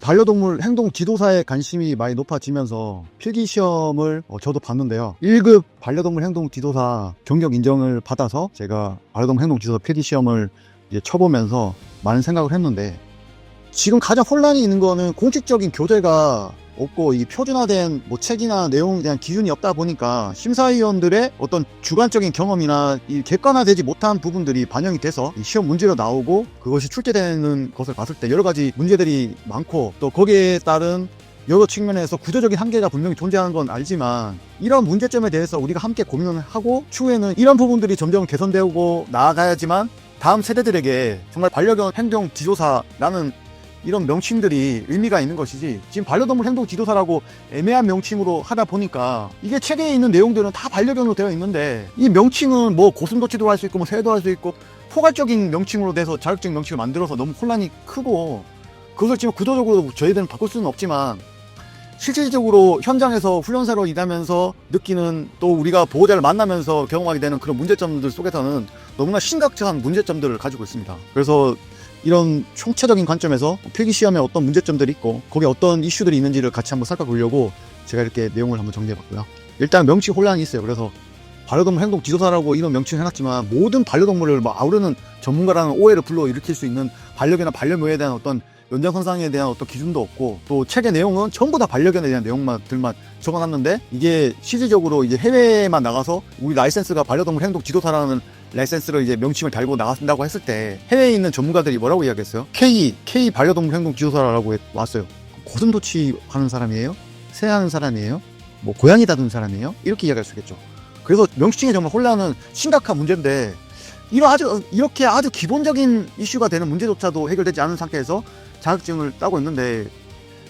반려동물 행동 지도사에 관심이 많이 높아지면서 필기 시험을 어, 저도 봤는데요. 1급 반려동물 행동 지도사 경력 인정을 받아서 제가 반려동물 행동 지도사 필기 시험을 이제 쳐보면서 많은 생각을 했는데 지금 가장 혼란이 있는 거는 공식적인 교재가 없고 이 표준화된 뭐 책이나 내용에 대한 기준이 없다 보니까 심사위원들의 어떤 주관적인 경험이나 이 객관화되지 못한 부분들이 반영이 돼서 이 시험 문제로 나오고 그것이 출제되는 것을 봤을 때 여러 가지 문제들이 많고 또 거기에 따른 여러 측면에서 구조적인 한계가 분명히 존재하는 건 알지만 이런 문제점에 대해서 우리가 함께 고민을 하고 추후에는 이런 부분들이 점점 개선되고 나아가야지만 다음 세대들에게 정말 반려견 행동 지도사라는 이런 명칭들이 의미가 있는 것이지 지금 반려동물 행동 지도사라고 애매한 명칭으로 하다 보니까 이게 책에 있는 내용들은 다 반려견으로 되어 있는데 이 명칭은 뭐 고슴도치도 할 수 있고 뭐 새도 할 수 있고 포괄적인 명칭으로 돼서 자격증 명칭을 만들어서 너무 혼란이 크고 그것을 지금 구조적으로 저희들은 바꿀 수는 없지만 실질적으로 현장에서 훈련사로 일하면서 느끼는 또 우리가 보호자를 만나면서 경험하게 되는 그런 문제점들 속에서는 너무나 심각한 문제점들을 가지고 있습니다. 그래서 이런 총체적인 관점에서 필기 시험에 어떤 문제점들이 있고 거기에 어떤 이슈들이 있는지를 같이 한번 살펴보려고 제가 이렇게 내용을 한번 정리해봤고요. 일단 명칭 혼란이 있어요. 그래서 반려동물 행동 지도사라고 이런 명칭을 해놨지만 모든 반려동물을 막 아우르는 전문가라는 오해를 불러일으킬 수 있는 반려견이나 반려묘에 대한 어떤 연장선상에 대한 어떤 기준도 없고 또 책의 내용은 전부 다 반려견에 대한 내용만들만 적어놨는데 이게 실질적으로 이제 해외에만 나가서 우리 라이센스가 반려동물 행동 지도사라는 라이센스를 이제 명칭을 달고 나간다고 했을 때 해외에 있는 전문가들이 뭐라고 이야기했어요? K K 반려동물 행동 지도사라고 해- 왔어요. 고슴도치 하는 사람이에요? 새 하는 사람이에요? 뭐 고양이 다루는 사람이에요? 이렇게 이야기할 수 있겠죠. 그래서 명칭에 정말 혼란은 심각한 문제인데 이런 아주 이렇게 아주 기본적인 이슈가 되는 문제조차도 해결되지 않은 상태에서 자격증을 따고 있는데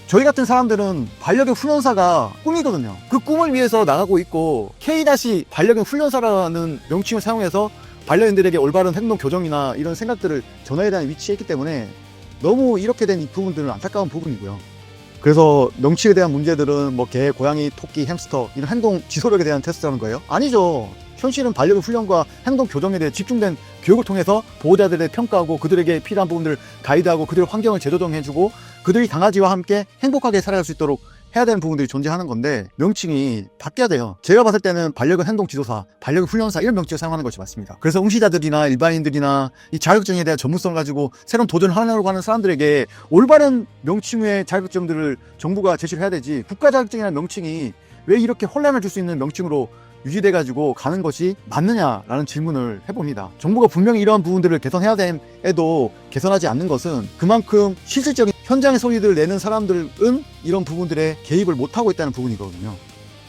저희 같은 사람들은 반려견 훈련사가 꿈이거든요. 그 꿈을 위해서 나가고 있고 K 반려견 훈련사라는 명칭을 사용해서 반려인들에게 올바른 행동 교정이나 이런 생각들을 전해야 되는 위치에 있기 때문에 너무 이렇게 된 이 부분들은 안타까운 부분이고요. 그래서 명칭에 대한 문제들은 뭐 개, 고양이, 토끼, 햄스터 이런 행동 지속력에 대한 테스트라는 거예요? 아니죠. 현실은 반려견 훈련과 행동 교정에 대해 집중된 교육을 통해서 보호자들의 평가하고 그들에게 필요한 부분들을 가이드하고 그들의 환경을 재조정해주고 그들이 강아지와 함께 행복하게 살아갈 수 있도록 해야 되는 부분들이 존재하는 건데 명칭이 바뀌어야 돼요. 제가 봤을 때는 반려견 행동 지도사, 반려견 훈련사 이런 명칭을 사용하는 것이 맞습니다. 그래서 응시자들이나 일반인들이나 이 자격증에 대한 전문성을 가지고 새로운 도전을 하려고 하는 사람들에게 올바른 명칭의 자격증들을 정부가 제시를 해야 되지 국가 자격증이라는 명칭이 왜 이렇게 혼란을 줄 수 있는 명칭으로 유지돼 가지고 가는 것이 맞느냐라는 질문을 해봅니다. 정부가 분명히 이러한 부분들을 개선해야 됨에도 개선하지 않는 것은 그만큼 실질적인 현장의 소리들을 내는 사람들은 이런 부분들에 개입을 못하고 있다는 부분이거든요.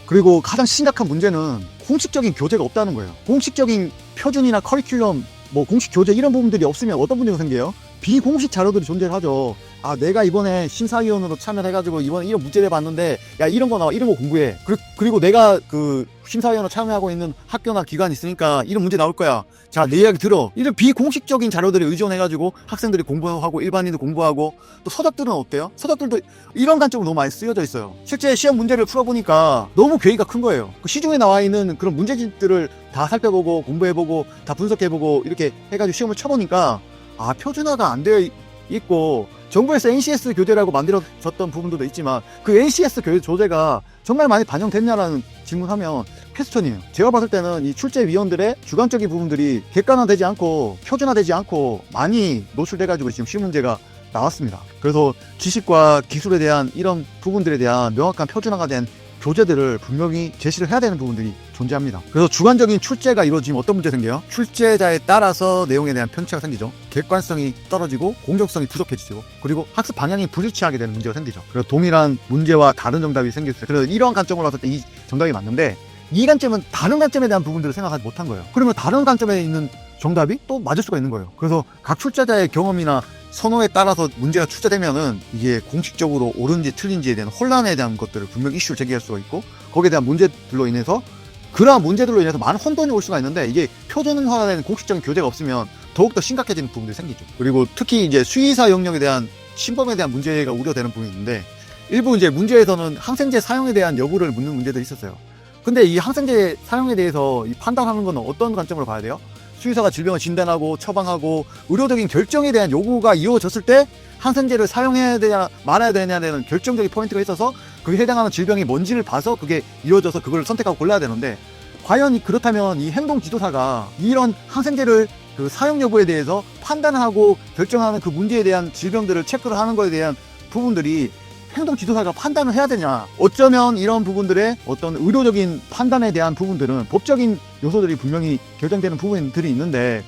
그리고 가장 심각한 문제는 공식적인 교재가 없다는 거예요. 공식적인 표준이나 커리큘럼, 뭐 공식 교재 이런 부분들이 없으면 어떤 문제가 생겨요? 비공식 자료들이 존재를 하죠. 아, 내가 이번에 심사위원으로 참여를 해가지고 이번에 이런 문제를 봤는데, 야, 이런 거 나와, 이런 거 공부해. 그리- 그리고 내가 그 심사위원으로 참여하고 있는 학교나 기관이 있으니까 이런 문제 나올 거야. 자, 내 이야기 들어. 이런 비공식적인 자료들을 의존해가지고 학생들이 공부하고 일반인도 공부하고 또 서적들은 어때요? 서적들도 이런 관점으로 너무 많이 쓰여져 있어요. 실제 시험 문제를 풀어보니까 너무 괴이가 큰 거예요. 그 시중에 나와 있는 그런 문제집들을 다 살펴보고 공부해보고 다 분석해보고 이렇게 해가지고 시험을 쳐보니까 아 표준화가 안 되어 있고 정부에서 NCS 교재라고 만들어졌던 부분도 있지만 그 NCS 교재 조제가 정말 많이 반영됐냐라는 질문하면 퀘스천이에요. 제가 봤을 때는 이 출제위원들의 주관적인 부분들이 객관화되지 않고 표준화되지 않고 많이 노출돼가지고 지금 시험 문제가 나왔습니다. 그래서 지식과 기술에 대한 이런 부분들에 대한 명확한 표준화가 된 교재들을 분명히 제시를 해야 되는 부분들이 존재합니다. 그래서 주관적인 출제가 이루어지면 어떤 문제 생겨요? 출제자에 따라서 내용에 대한 편차가 생기죠. 객관성이 떨어지고 공정성이 부족해지죠. 그리고 학습 방향이 불일치하게 되는 문제가 생기죠. 그래서 동일한 문제와 다른 정답이 생길 수 있어요. 그래서 이러한 관점으로 봤을 때 이 정답이 맞는데 이 관점은 다른 관점에 대한 부분들을 생각하지 못한 거예요. 그러면 다른 관점에 있는 정답이 또 맞을 수가 있는 거예요. 그래서 각 출제자의 경험이나 선호에 따라서 문제가 출제되면은 이게 공식적으로 옳은지 틀린지에 대한 혼란에 대한 것들을 분명 히 이슈를 제기할 수가 있고 거기에 대한 문제들로 인해서 그러한 문제들로 인해서 많은 혼돈이 올 수가 있는데 이게 표준화된 공식적인 교재가 없으면 더욱더 심각해지는 부분들이 생기죠. 그리고 특히 이제 수의사 영역에 대한 신범에 대한 문제가 우려되는 부분이 있는데 일부 이제 문제에서는 항생제 사용에 대한 여부를 묻는 문제들이 있었어요. 근데 이 항생제 사용에 대해서 이 판단하는 건 어떤 관점으로 봐야 돼요? 수의사가 질병을 진단하고 처방하고 의료적인 결정에 대한 요구가 이루어졌을 때 항생제를 사용해야 되냐 말아야 대한 결정적인 포인트가 있어서 그게 해당하는 질병이 뭔지를 봐서 그게 이루어져서 그걸 선택하고 골라야 되는데 과연 이- 그렇다면 이 행동 지도사가 이런 항생제를 그 사용 여부에 대해서 판단하고 결정하는 그 문제에 대한 질병들을 체크를 하는 것에 대한 부분들이 행동 지도사가 판단을 해야 되냐 어쩌면 이런 부분들의 어떤 의료적인 판단에 대한 부분들은 법적인 요소들이 분명히 결정되는 부분들이 있는데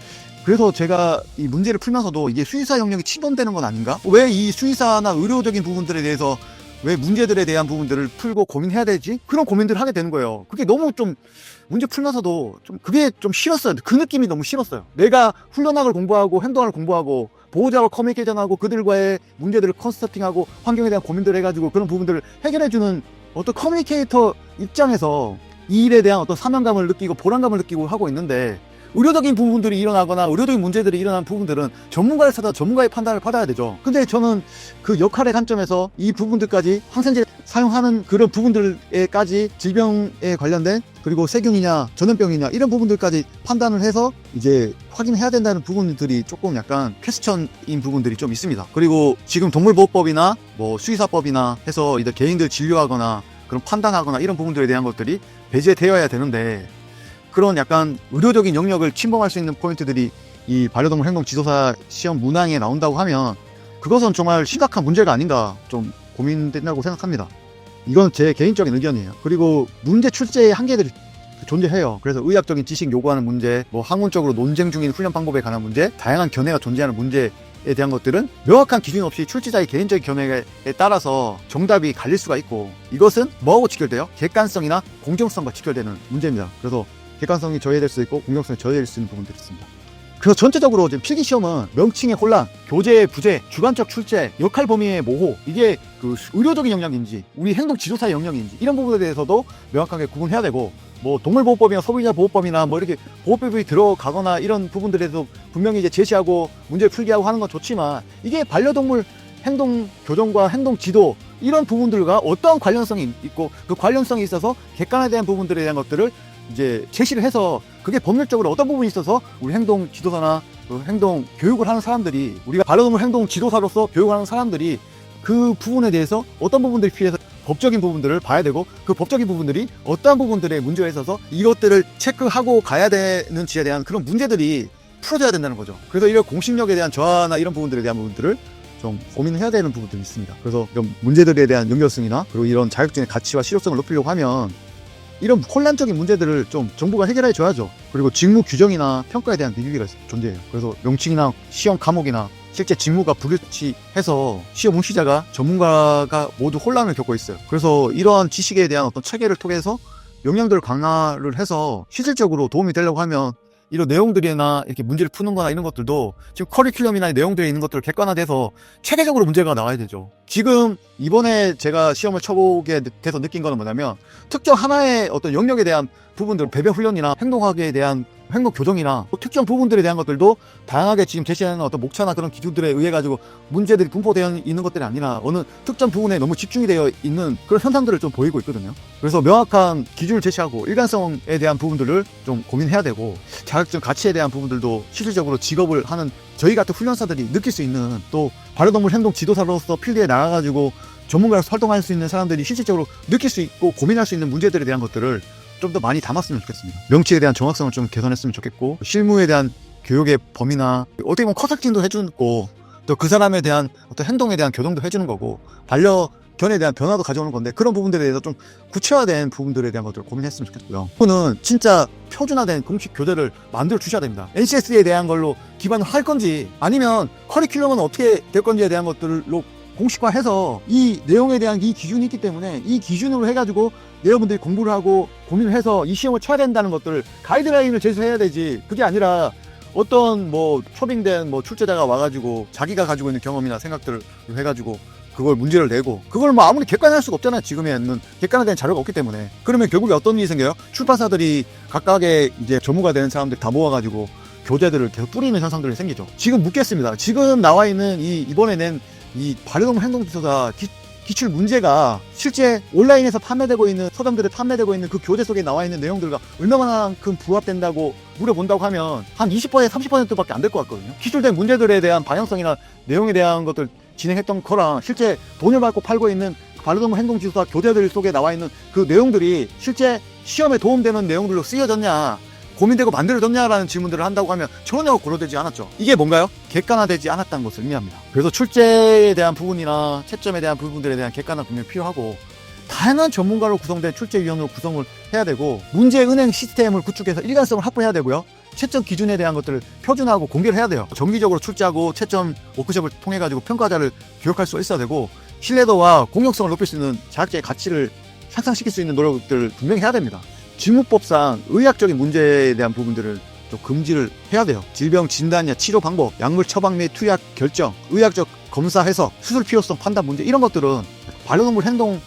그래서 제가 이 문제를 풀면서도 이게 수의사 영역이 침범되는 건 아닌가? 왜 이 수의사나 의료적인 부분들에 대해서 왜 문제들에 대한 부분들을 풀고 고민해야 되지? 그런 고민들을 하게 되는 거예요. 그게 너무 좀 문제 풀면서도 좀 그게 좀 싫었어요. 그 느낌이 너무 싫었어요. 내가 훈련학을 공부하고 행동학을 공부하고 보호자와 커뮤니케이션하고 그들과의 문제들을 컨스터팅하고 환경에 대한 고민들을 해가지고 그런 부분들을 해결해주는 어떤 커뮤니케이터 입장에서 이 일에 대한 어떤 사명감을 느끼고 보람감을 느끼고 하고 있는데 의료적인 부분들이 일어나거나 의료적인 문제들이 일어난 부분들은 전문가를 찾아 전문가의 판단을 받아야 되죠. 근데 저는 그 역할의 관점에서 이 부분들까지 항생제 사용하는 그런 부분들에까지 질병에 관련된 그리고 세균이냐 전염병이냐 이런 부분들까지 판단을 해서 이제 확인해야 된다는 부분들이 조금 약간 퀘스천인 부분들이 좀 있습니다. 그리고 지금 동물보호법이나 뭐 수의사법이나 해서 이들 개인들 진료하거나 그런 판단하거나 이런 부분들에 대한 것들이 배제되어야 되는데 그런 약간 의료적인 영역을 침범할 수 있는 포인트들이 이 반려동물 행동 지도사 시험 문항에 나온다고 하면 그것은 정말 심각한 문제가 아닌가 좀 고민된다고 생각합니다. 이건 제 개인적인 의견이에요. 그리고 문제 출제의 한계들이 존재해요. 그래서 의학적인 지식 요구하는 문제, 뭐 학문적으로 논쟁 중인 훈련 방법에 관한 문제, 다양한 견해가 존재하는 문제에 대한 것들은 명확한 기준 없이 출제자의 개인적인 견해에 따라서 정답이 갈릴 수가 있고 이것은 뭐하고 직결돼요? 객관성이나 공정성과 직결되는 문제입니다. 그래서 객관성이 저해될 수 있고 공정성이 저해될 수 있는 부분들이 있습니다. 그래서 전체적으로 지금 필기 시험은 명칭의 혼란, 교재의 부재, 주관적 출제, 역할 범위의 모호 이게 그 의료적인 영역인지 우리 행동 지도사의 영역인지 이런 부분에 대해서도 명확하게 구분해야 되고 뭐 동물보호법이나 소비자 보호법이나 뭐 이렇게 보호법이 들어가거나 이런 부분들에도 분명히 이제 제시하고 문제 풀기하고 하는 건 좋지만 이게 반려동물 행동 교정과 행동 지도 이런 부분들과 어떠한 관련성이 있고 그 관련성이 있어서 객관에 대한 부분들에 대한 것들을 이제 제시를 해서 그게 법률적으로 어떤 부분이 있어서 우리 행동 지도사나 그 행동 교육을 하는 사람들이 우리가 반려동물 행동 지도사로서 교육하는 사람들이 그 부분에 대해서 어떤 부분들이 필요해서 법적인 부분들을 봐야 되고 그 법적인 부분들이 어떠한 부분들에 문제가 있어서 이것들을 체크하고 가야 되는 지에 대한 그런 문제들이 풀어져야 된다는 거죠. 그래서 이런 공식력에 대한 저하나 이런 부분들에 대한 부분들을 좀 고민해야 되는 부분들이 있습니다. 그래서 이런 문제들에 대한 연결성이나 그리고 이런 자격증의 가치와 실효성을 높이려고 하면 이런 혼란적인 문제들을 좀 정부가 해결해 줘야죠. 그리고 직무 규정이나 평가에 대한 비교기가 존재해요. 그래서 명칭이나 시험 과목이나 실제 직무가 불일치해서 시험 응시자가 전문가가 모두 혼란을 겪고 있어요. 그래서 이러한 지식에 대한 어떤 체계를 통해서 역량들을 강화를 해서 실질적으로 도움이 되려고 하면 이런 내용들이나 이렇게 문제를 푸는 거나 이런 것들도 지금 커리큘럼이나 내용들에 있는 것들을 객관화돼서 체계적으로 문제가 나와야 되죠. 지금 이번에 제가 시험을 쳐보게 돼서 느낀 거는 뭐냐면 특정 하나의 어떤 영역에 대한 부분들, 배변 훈련이나 행동학에 대한 행동 교정이나 또 특정 부분들에 대한 것들도 다양하게 지금 제시하는 어떤 목차나 그런 기준들에 의해 가지고 문제들이 분포되어 있는 것들이 아니라 어느 특정 부분에 너무 집중이 되어 있는 그런 현상들을 좀 보이고 있거든요. 그래서 명확한 기준을 제시하고 일관성에 대한 부분들을 좀 고민해야 되고 자격증 가치에 대한 부분들도 실질적으로 직업을 하는 저희 같은 훈련사들이 느낄 수 있는 또 반려동물 행동 지도사로서 필드에 나가가지고 전문가로서 활동할 수 있는 사람들이 실질적으로 느낄 수 있고 고민할 수 있는 문제들에 대한 것들을 좀 더 많이 담았으면 좋겠습니다. 명치에 대한 정확성을 좀 개선했으면 좋겠고 실무에 대한 교육의 범위나 어떻게 보면 커설팅도 해주고 또 그 사람에 대한 어떤 행동에 대한 교정도 해주는 거고 반려 견에 대한 변화도 가져오는 건데 그런 부분들에 대해서 좀 구체화된 부분들에 대한 것들을 고민했으면 좋겠고요. 그거는 진짜 표준화된 공식 교재를 만들어 주셔야 됩니다. NCS에 대한 걸로 기반을 할 건지 아니면 커리큘럼은 어떻게 될 건지에 대한 것들로 공식화해서 이 내용에 대한 이 기준이 있기 때문에 이 기준으로 해가지고 여러분들이 공부를 하고 고민을 해서 이 시험을 쳐야 된다는 것들을 가이드라인을 제시해야 되지. 그게 아니라 어떤 뭐 초빙된 뭐 출제자가 와가지고 자기가 가지고 있는 경험이나 생각들을 해가지고 그걸 문제를 내고 그걸 뭐 아무리 객관할 수가 없잖아요 지금에는 객관화된 자료가 없기 때문에. 그러면 결국에 어떤 일이 생겨요? 출판사들이 각각의 이제 전무가 되는 사람들 다 모아가지고 교재들을 계속 뿌리는 현상들이 생기죠. 지금 묻겠습니다. 지금 나와 있는 이 이번에 낸이 반려동물 행동지도사 기, 기출 문제가 실제 온라인에서 판매되고 있는 서점들에 판매되고 있는 그 교재 속에 나와 있는 내용들과 얼마만큼 부합된다고 물어본다고 하면 한 20% 30%밖에 안 될 것 같거든요. 기술된 문제들에 대한 방향성이나 내용에 대한 것들 진행했던 거랑 실제 돈을 받고 팔고 있는 반려동물 행동지수사 교재들 속에 나와 있는 그 내용들이 실제 시험에 도움되는 내용들로 쓰여졌냐 고민되고 만들어졌냐라는 질문들을 한다고 하면 전혀 고려되지 않았죠. 이게 뭔가요? 객관화되지 않았다는 것을 의미합니다. 그래서 출제에 대한 부분이나 채점에 대한 부분들에 대한 객관화 분명히 필요하고 다양한 전문가로 구성된 출제위원으로 구성을 해야 되고 문제 은행 시스템을 구축해서 일관성을 확보해야 되고요. 채점 기준에 대한 것들을 표준화하고 공개를 해야 돼요. 정기적으로 출제하고 채점 워크숍을 통해 가지고 평가자를 교육할 수 있어야 되고 신뢰도와 공격성을 높일 수 있는 자격자의 가치를 향상시킬 수 있는 노력들을 분명히 해야 됩니다. 지무법상 의학적인 문제에 대한 부분들을 좀 금지를 해야 돼요. 질병 진단이나 치료 방법, 약물 처방 및 투약 결정, 의학적 검사 해석, 수술 필요성 판단 문제 이런 것들은 반려동물 행동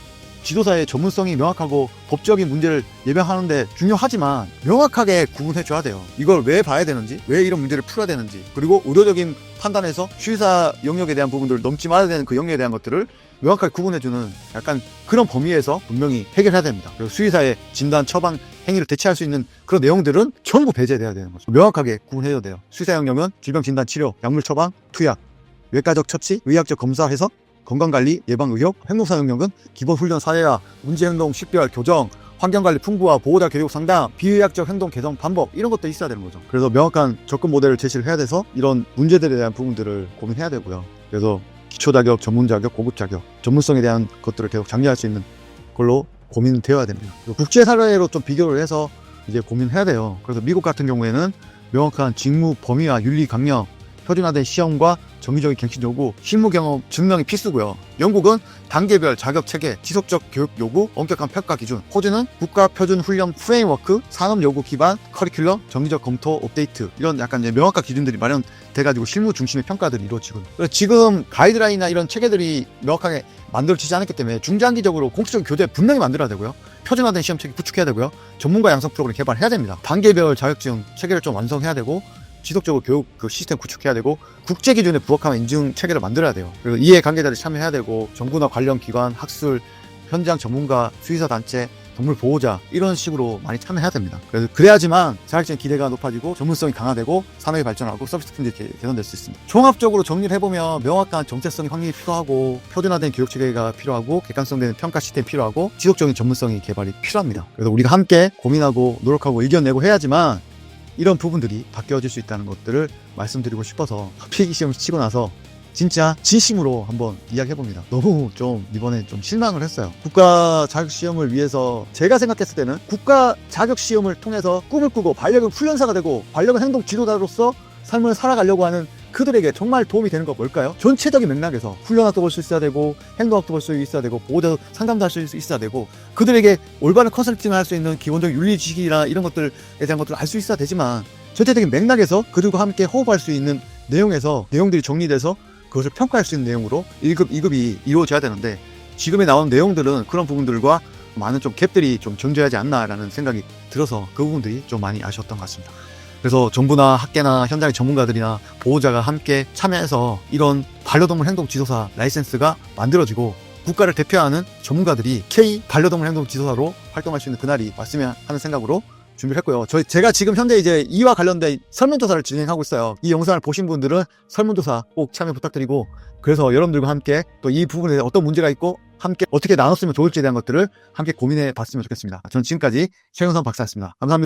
지도사의 전문성이 명확하고 법적인 문제를 예방하는데 중요하지만 명확하게 구분해 줘야 돼요. 이걸 왜 봐야 되는지, 왜 이런 문제를 풀어야 되는지, 그리고 의료적인 판단에서 수의사 영역에 대한 부분들을 넘지 말아야 되는 그 영역에 대한 것들을 명확하게 구분해주는 약간 그런 범위에서 분명히 해결해야 됩니다. 그리고 수의사의 진단, 처방, 행위를 대체할 수 있는 그런 내용들은 전부 배제돼야 되는 거죠. 명확하게 구분해야 돼요. 수의사 영역은 질병 진단, 치료, 약물 처방, 투약, 외과적 처치, 의학적 검사 해석, 건강관리, 예방의혹, 행동사 영역은 기본훈련 사회화, 문제행동 식별, 교정, 환경관리 풍부화, 보호자 교육 상담, 비의학적 행동 개선 방법 이런 것도 있어야 되는 거죠. 그래서 명확한 접근 모델을 제시를 해야 돼서 이런 문제들에 대한 부분들을 고민해야 되고요. 그래서 기초 자격, 전문 자격, 고급 자격, 전문성에 대한 것들을 계속 장려할 수 있는 걸로 고민되어야 됩니다. 국제 사례로 좀 비교를 해서 이제 고민해야 돼요. 그래서 미국 같은 경우에는 명확한 직무 범위와 윤리 강령, 표준화된 시험과 정기적인 갱신 요구, 실무 경험 증명이 필수고요. 영국은 단계별 자격 체계, 지속적 교육 요구, 엄격한 평가 기준. 호주는 국가 표준 훈련 프레임워크, 산업 요구 기반 커리큘럼, 정기적 검토 업데이트 이런 약간 이제 명확한 기준들이 마련돼가지고 실무 중심의 평가들이 이루어지고. 지금 가이드라인이나 이런 체계들이 명확하게 만들어지지 않았기 때문에 중장기적으로 공식적인 교재 분명히 만들어야 되고요. 표준화된 시험 체계 구축해야 되고요. 전문가 양성 프로그램 개발해야 됩니다. 단계별 자격증 체계를 좀 완성해야 되고 지속적으로 교육 그 시스템 구축해야 되고 국제 기준에 부합하는 인증 체계를 만들어야 돼요. 그리고 이해 관계자들이 참여해야 되고 정부나 관련 기관, 학술, 현장 전문가, 수의사 단체, 동물 보호자 이런 식으로 많이 참여해야 됩니다. 그래서 그래야지만 자격증 기대가 높아지고 전문성이 강화되고 산업이 발전하고 서비스 품질이 개- 개선될 수 있습니다. 종합적으로 정리를 해보면 명확한 정체성이 확립이 필요하고 표준화된 교육 체계가 필요하고 객관성된 평가 시스템이 필요하고 지속적인 전문성이 개발이 필요합니다. 그래서 우리가 함께 고민하고 노력하고 의견 내고 해야지만 이런 부분들이 바뀌어질 수 있다는 것들을 말씀드리고 싶어서 필기 시험을 치고 나서 진짜 진심으로 한번 이야기해봅니다. 너무 좀 이번에 좀 실망을 했어요. 국가 자격 시험을 위해서 제가 생각했을 때는 국가 자격 시험을 통해서 꿈을 꾸고 반려견 훈련사가 되고 반려견 행동 지도자로서 삶을 살아가려고 하는 그들에게 정말 도움이 되는 건 뭘까요? 전체적인 맥락에서 훈련학도 볼 수 있어야 되고 행동학도 볼 수 있어야 되고 보호자 상담도 할 수 있어야 되고 그들에게 올바른 컨설팅을 할 수 있는 기본적인 윤리 지식이나 이런 것들에 대한 것들을 알 수 있어야 되지만 전체적인 맥락에서 그들과 함께 호흡할 수 있는 내용에서 내용들이 정리돼서 그것을 평가할 수 있는 내용으로 1급, 2급이 이루어져야 되는데 지금에 나온 내용들은 그런 부분들과 많은 좀 갭들이 좀 존재하지 않나라는 생각이 들어서 그 부분들이 좀 많이 아쉬웠던 것 같습니다. 그래서 정부나 학계나 현장의 전문가들이나 보호자가 함께 참여해서 이런 반려동물 행동 지도사 라이센스가 만들어지고 국가를 대표하는 전문가들이 K 반려동물 행동 지도사로 활동할 수 있는 그날이 왔으면 하는 생각으로 준비를 했고요. 저희 제가 지금 현재 이제 이와 관련된 설문조사를 진행하고 있어요. 이 영상을 보신 분들은 설문조사 꼭 참여 부탁드리고 그래서 여러분들과 함께 또 이 부분에 어떤 문제가 있고 함께 어떻게 나눴으면 좋을지에 대한 것들을 함께 고민해 봤으면 좋겠습니다. 저는 지금까지 최영선 박사였습니다. 감사합니다.